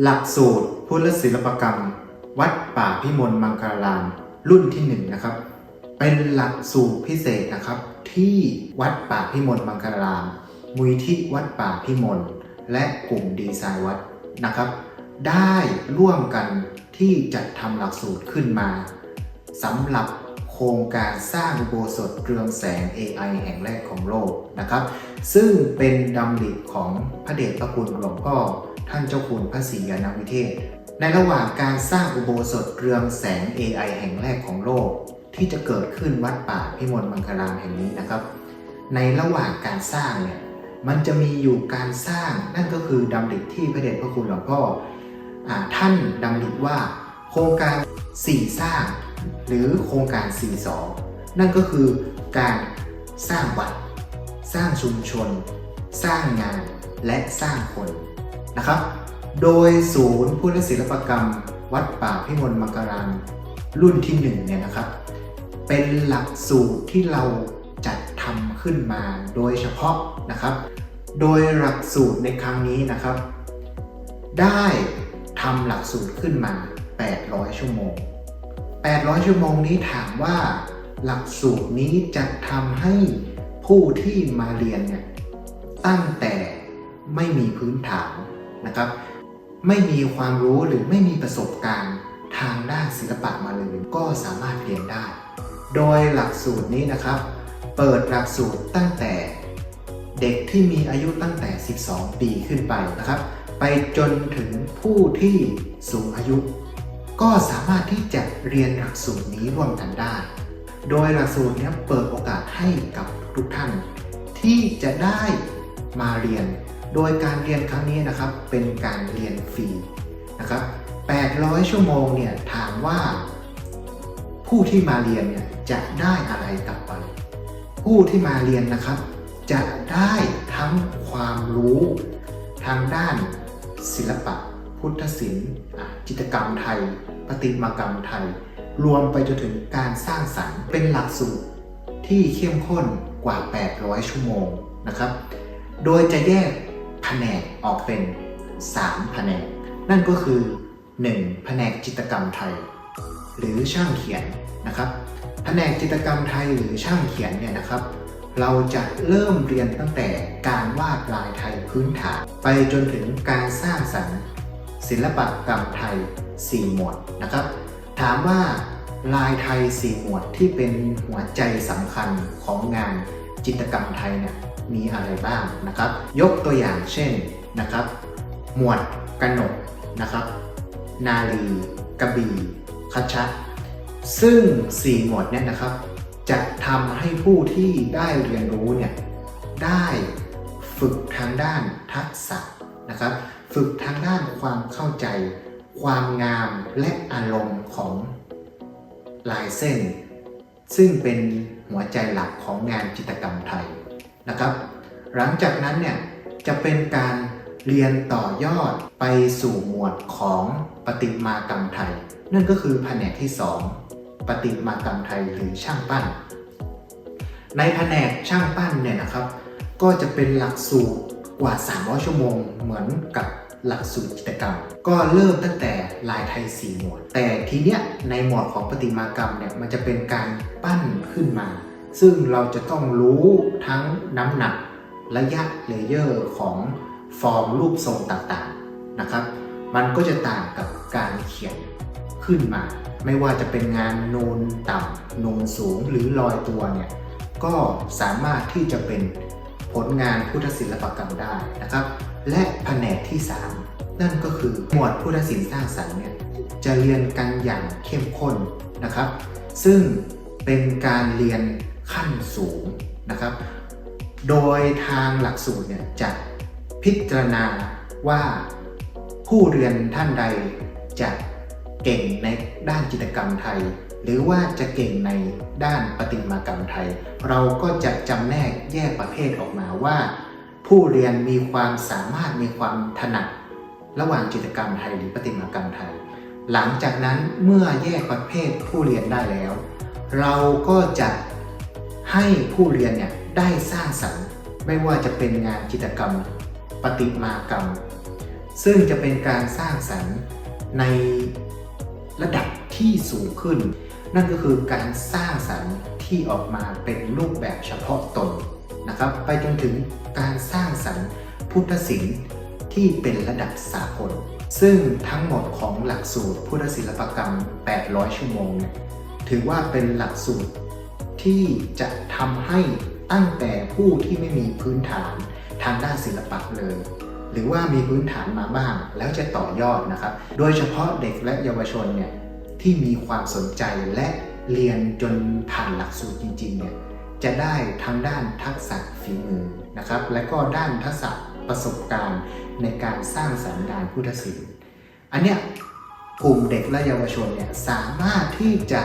หลักสูตรพุทธศิลปกรรม วัดป่าพิมลมังคลาราม รุ่นที่1นนะครับ เป็นหลักสูตรพิเศษนะครับ ที่วัดป่าพิมลมังคลารามมูลที่วัดป่าพิมลและกลุ่มดีไซน์วัดนะครับ ได้ร่วมกันที่จัดทำหลักสูตรขึ้นมาสำหรับโครงการสร้างอุโบสถเรืองแสง AI แห่งแรกของโลกนะครับ ซึ่งเป็นดำริของพระเดชพระคุณหลวงพ่อ ท่านเจ้าคุณพระศรียานวิเทศ ในระหว่างการสร้างอุโบสถเรืองแสง AI แห่งแรกของโลก ที่จะเกิดขึ้นวัดป่าพิมลมังคลามแห่งนี้นะครับ ในระหว่างการสร้างเนี่ยมันจะมีอยู่การสร้างนั่นก็คือดำริที่พระเดชพระคุณหลวงพ่ออท่านดำริว่า โครงการ 4 สร้าง หรือโครงการ4 2นั่นก็คือการสร้างวัด สร้างชุมชน สร้างงานและสร้างคน นะครับ โดยศูนย์พุทธศิลปกรรม วัดป่าพิมลมังคลารามรุ่นที่หนึ่งเนี่ยนะครับ เป็นหลักสูตรที่เราจัดทำขึ้นมาโดยเฉพาะนะครับ โดยหลักสูตรในครั้งนี้นะครับ ได้ทำหลักสูตรขึ้นมา 800 ชั่วโมง 800 ชั่วโมงนี้ถามว่าหลักสูตรนี้จะทำให้ผู้ที่มาเรียนเนี่ยตั้งแต่ไม่มีพื้นฐาน นะครับ ไม่มีความรู้หรือไม่มีประสบการณ์ทางด้านศิลปะมาเลยก็สามารถเรียนได้ โดยหลักสูตรนี้นะครับ เปิดหลักสูตรตั้งแต่เด็กที่มีอายุตั้งแต่ 12 ปีขึ้นไปนะครับ ไปจนถึงผู้ที่สูงอายุ ก็สามารถที่จะเรียนหลักสูตรนี้ร่วมกันได้ โดยหลักสูตรนี้เปิดโอกาสให้กับทุกท่าน ที่จะได้มาเรียน โดยการเรียนครั้งนี้นะครับเป็นการเรียนฟรีนะครับ800 ชั่วโมงเนี่ยถามว่า ผู้ที่มาเรียนเนี่ยจะได้อะไรกลับไป ผู้ที่มาเรียนนะครับ จะได้ทั้งความรู้ทางด้านศิลปะ พุทธศิลป์จิตรกรรมไทย ประติมากรรมไทย รวมไปจนถึงการสร้างสรรค์เป็นหลักสูตรที่เข้มข้นกว่า 800 ชั่วโมงนะครับ โดยจะแยก แผนกออกเป็น 3 แผนก นั่นก็คือ 1. แผนกจิตกรรมไทย หรือช่างเขียนนะครับ แผนกจิตกรรมไทยหรือช่างเขียนเนี่ยนะครับ เราจะเริ่มเรียนตั้งแต่การวาดลายไทยพื้นฐาน ไปจนถึงการสร้างสรรค์ ศิลปกรรมไทย 4 หมวดนะครับ ถามว่าลายไทย 4 หมวดที่เป็นหัวใจสำคัญของงานจิตกรรมไทยเนี่ย มีอะไรบ้างนะครับ ยกตัวอย่างเช่นนะครับ หมวดกนกนะครับ นาลีกระบี่คัชชะซึ่ง 4 หมวดเนี่ยนะครับ จะทำให้ผู้ที่ได้เรียนรู้เนี่ยได้ฝึกทางด้านทักษะนะครับ ฝึกทางด้านความเข้าใจ ความงามและอารมณ์ของลายเส้น ซึ่งเป็นหัวใจหลักของงานจิตรกรรมไทย นะครับ หลังจากนั้นเนี่ยจะเป็นการเรียนต่อยอดไปสู่หมวดของประติมากรรมไทย นั่นก็คือแผนกที่ 2ประติมากรรมไทยหรือช่างปั้น ในแผนกช่างปั้นเนี่ยนะครับ ก็จะเป็นหลักสูตรกว่า 300 ชั่วโมงเหมือนกับหลักสูตรจิตรกรรม ก็เริ่มตั้งแต่ลายไทย 4 หมวด แต่ทีเนี้ยในหมวดของประติมากรรมเนี่ยมันจะเป็นการปั้นขึ้นมา ซึ่งเราจะต้องรู้ทั้งน้ำหนักระยะเลเยอร์ของฟอร์มรูปทรงต่างๆนะครับ มันก็จะต่างกับการเขียนขึ้นมา ไม่ว่าจะเป็นงานโนนต่ำโนนสูงหรือลอยตัวเนี่ยก็สามารถที่จะเป็นผลงานพุทธศิลปกรรมได้นะครับ และแผนกที่ 3 นั่นก็คือหมวดพุทธศิลป์สร้างสรรค์เนี่ยจะเรียนกันอย่างเข้มข้นนะครับ ซึ่งเป็นการเรียน ขั้นสูงนะครับ โดยทางหลักสูตรเนี่ยจะพิจารณาว่าผู้เรียนท่านใดจะเก่งในด้านจิตรกรรมไทย หรือว่าจะเก่งในด้านประติมากรรมไทย เราก็จะจำแนกแยกประเภทออกมาว่า ผู้เรียนมีความสามารถมีความถนัดระหว่างจิตรกรรมไทยหรือประติมากรรมไทย หลังจากนั้นเมื่อแยกประเภทผู้เรียนได้แล้ว เราก็จะ ให้ผู้เรียนเนี่ยได้สร้างสรรค์ไม่ว่าจะเป็นงานจิตรกรรมประติมากรรม ซึ่งจะเป็นการสร้างสรรค์ในระดับที่สูงขึ้น นั่นก็คือการสร้างสรรค์ที่ออกมาเป็นรูปแบบเฉพาะตนนะครับ ไปจนถึงการสร้างสรรค์พุทธศิลป์ที่เป็นระดับสากล ซึ่งทั้งหมดของหลักสูตรพุทธศิลปกรรม 800 ชั่วโมงเนี่ยถือว่าเป็นหลักสูตร ที่จะทำให้ตั้งแต่ผู้ที่ไม่มีพื้นฐานทางด้านศิลปะเลย หรือว่ามีพื้นฐานมาบ้างแล้วจะต่อยอดนะครับ โดยเฉพาะเด็กและเยาวชนเนี่ยที่มีความสนใจและเรียนจนผ่านหลักสูตรจริงๆเนี่ยจะได้ทั้งด้านทักษะฝีมือนะครับ และก็ด้านทักษะประสบการณ์ในการสร้างสรรค์งานพุทธศิลป์อันเนี้ยกลุ่มเด็กและเยาวชนเนี่ยสามารถที่จะ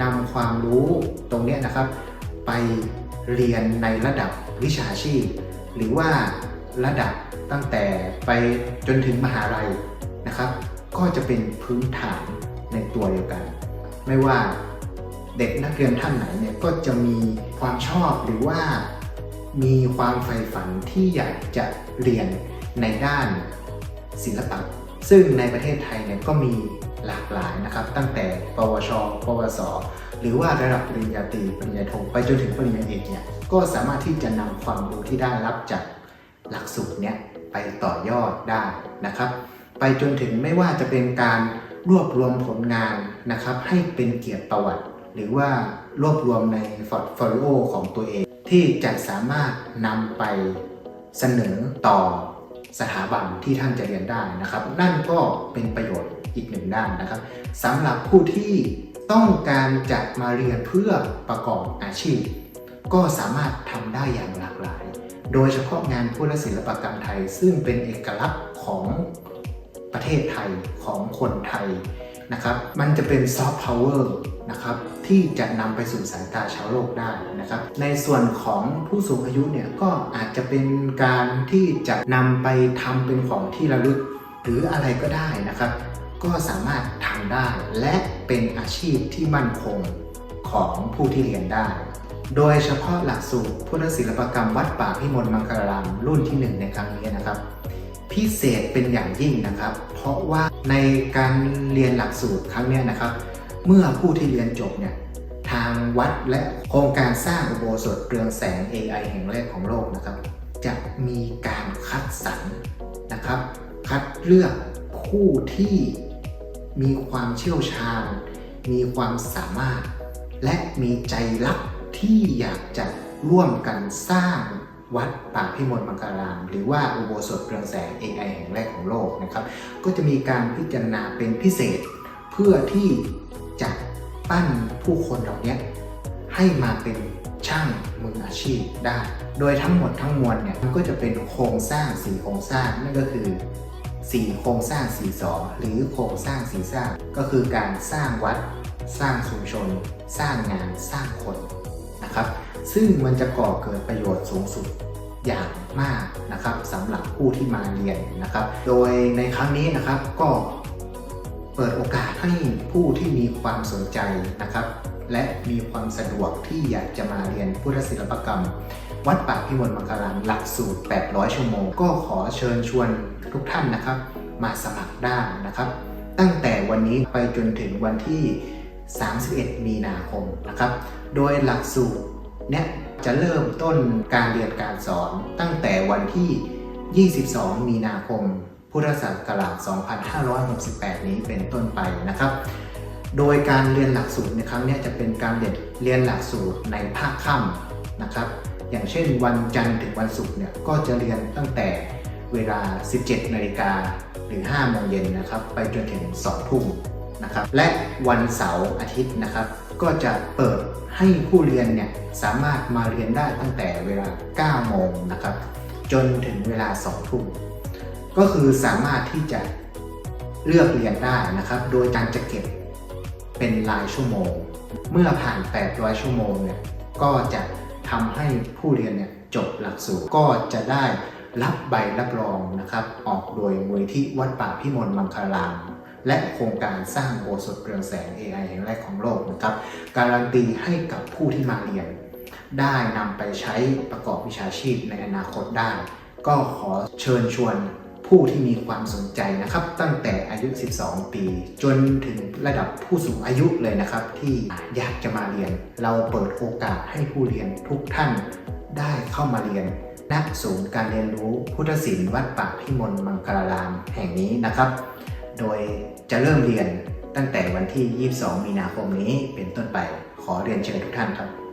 นำความรู้ตรงนี้นะครับ ไปเรียนในระดับวิชาชีพ หรือว่าระดับตั้งแต่ไปจนถึงมหาลัยนะครับ ก็จะเป็นพื้นฐานในตัวเดียวกัน ไม่ว่าเด็กนักเรียนท่านไหนเนี่ยก็จะมีความชอบหรือว่ามีความใฝ่ฝันที่อยากจะเรียนในด้านศิลปะ ซึ่งในประเทศไทยเนี่ยก็มีหลากหลายนะครับ ตั้งแต่ปวช ปวส หรือว่าระดับปริญญาตรี ปริญญาโท ไปจนถึงปริญญาเอกเนี่ยก็สามารถที่จะนำความรู้ที่ได้รับจากหลักสูตรเนี่ยไปต่อยอดได้นะครับ ไปจนถึงไม่ว่าจะเป็นการรวบรวมผลงานนะครับ ให้เป็นเกียรติประวัติ หรือว่ารวบรวมในฟอร์ตโฟลิโอของตัวเอง ที่จะสามารถนำไปเสนอต่อ สถาบันที่ท่านจะเรียนได้นะครับ นั่นก็เป็นประโยชน์อีกหนึ่งด้านนะครับสำหรับผู้ที่ต้องการจะมาเรียนเพื่อประกอบอาชีพ ก็สามารถทำได้อย่างหลากหลาย โดยเฉพาะงานพุทธศิลปกรรมไทย ซึ่งเป็นเอกลักษณ์ของประเทศไทยของคนไทย นะครับมันจะเป็นซอฟต์พาวเวอร์นะครับที่จะนำไปสู่สายตาชาวโลกได้นะครับ ในส่วนของผู้สูงอายุเนี่ยก็อาจจะเป็นการที่จะนำไปทำเป็นของที่ระลึกหรืออะไรก็ได้นะครับ ก็สามารถทำได้และเป็นอาชีพที่มั่นคงของผู้ที่เรียนได้ โดยเฉพาะหลักสูตรพุทธศิลปกรรมวัดป่าพิมลมังคลารามรุ่นที่ 1 ในครั้งนี้นะครับ พิเศษเป็นอย่างยิ่งนะครับ เพราะว่าในการเรียนหลักสูตรครั้งนี้นะครับ เมื่อผู้ที่เรียนจบเนี่ยทางวัดและโครงการสร้างอุโบสถเรืองแสง AI แห่งแรกของโลกนะครับ จะมีการคัดสรรนะครับ คัดเลือกผู้ที่มีความเชี่ยวชาญ มีความสามารถ และมีใจรักที่อยากจะร่วมกันสร้าง วัดป่าพิมลมังคาราม หรือว่าอุโบสถเรืองแสง AI แห่งแรกของโลกนะครับ ก็จะมีการพิจารณาเป็นพิเศษ เพื่อที่จะปั้นผู้คนเหล่านี้ให้มาเป็นช่างมืออาชีพได้ โดยทั้งหมดทั้งมวลเนี่ยมันก็จะเป็นโครงสร้างสี่โครงสร้างนั่นก็คือสี่โครงสร้างสี่สอหรือโครงสร้างสี่สร้าง ก็คือการสร้างวัด สร้างชุมชน สร้างงานสร้างคนนะครับ ซึ่งมันจะก่อเกิดประโยชน์สูงสุดอย่างมากนะครับสำหรับผู้ที่มาเรียนนะครับ โดยในครั้งนี้นะครับก็เปิดโอกาสให้ผู้ที่มีความสนใจนะครับ และมีความสะดวกที่อยากจะมาเรียนพุทธศิลปกรรม วัดป่าพิมลมังคลารามหลักสูตร 800 ชั่วโมง ก็ขอเชิญชวนทุกท่านนะครับ มาสมัครได้นะครับ ตั้งแต่วันนี้ไปจนถึงวันที่ 31 มีนาคมนะครับ โดยหลักสูตร เนี่ยจะเริ่มต้นการเรียนการสอนตั้งแต่วันที่ 22 มีนาคม พุทธศักราช 2568 นี้เป็นต้นไปนะครับ โดยการเรียนหลักสูตรในครั้งเนี้ยจะเป็นการเรียนเรียนหลักสูตรในภาคค่ำนะครับ อย่างเช่นวันจันทร์ถึงวันศุกร์เนี่ยก็จะเรียนตั้งแต่เวลา 17 นาฬิกาหรือ 5 โมงเย็นนะครับ ไปจนถึง 2 ทุ่มนะครับ และวันเสาร์อาทิตย์นะครับ ก็จะเปิดให้ผู้เรียนเนี่ยสามารถมาเรียนได้ตั้งแต่เวลา 9 โมงนะครับ จนถึงเวลา 2 ทุ่ม ก็คือสามารถที่จะเลือกเรียนได้นะครับ โดยการจะเก็บเป็นรายชั่วโมง เมื่อผ่าน 800 ชั่วโมงเนี่ย ก็จะทำให้ผู้เรียนเนี่ยจบหลักสูตร ก็จะได้รับใบรับรองนะครับ ออกโดยมูลที่วัดป่าพิมลมังคลาราม และโครงการสร้างโบสถ์เรืองแสง AI แห่งแรกของโลกนะครับการันตีให้กับผู้ที่มาเรียน ได้นำไปใช้ประกอบวิชาชีพในอนาคตได้ ก็ขอเชิญชวนผู้ที่มีความสนใจนะครับ ตั้งแต่อายุ 12 ปี จนถึงระดับผู้สูงอายุเลยนะครับ ที่อยากจะมาเรียน เราเปิดโอกาสให้ผู้เรียนทุกท่านได้เข้ามาเรียนณศูนย์การเรียนรู้พุทธศิลป์วัดป่าพิมลมังคลารามแห่งนี้นะครับ โดย จะเริ่มเรียนตั้งแต่วันที่ 22 มีนาคมนี้เป็นต้นไปขอเรียนเชิญทุกท่านครับ